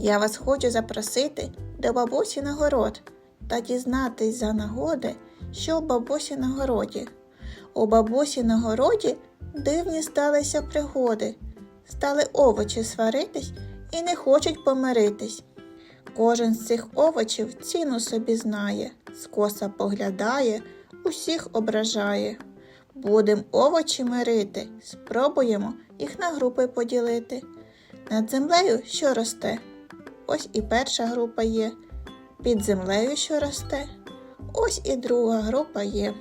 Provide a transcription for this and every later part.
Я вас хочу запросити до бабусі на город та дізнатись за нагоди, що у бабусі на городі. У бабусі на городі дивні сталися пригоди. Стали овочі сваритись і не хочуть помиритись. Кожен з цих овочів ціну собі знає, скоса поглядає, усіх ображає. Будем овочі мирити, спробуємо їх на групи поділити. Над землею що росте? Ось і перша група є. Під землею що росте? Ось і друга група є.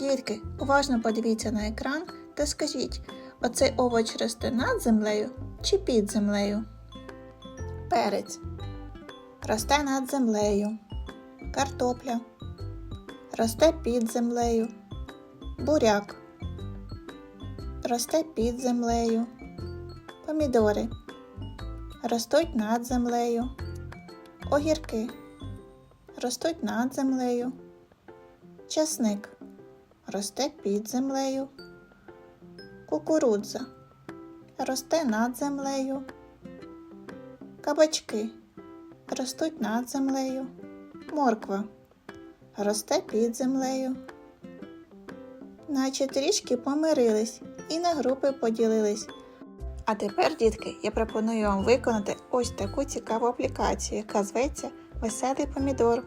Дітки, уважно подивіться на екран та скажіть, оцей овоч росте над землею чи під землею? Перець. Росте над землею. Картопля. Росте під землею. Буряк. Росте під землею. Помідори. Ростуть над землею. Огірки. Ростуть над землею. Часник. Росте під землею. Кукурудза. Росте над землею. Кабачки. Ростуть над землею. Морква. Росте під землею. Наче трішки помирились і на групи поділились. А тепер, дітки, я пропоную вам виконати ось таку цікаву аплікацію, яка зветься Веселий помідор.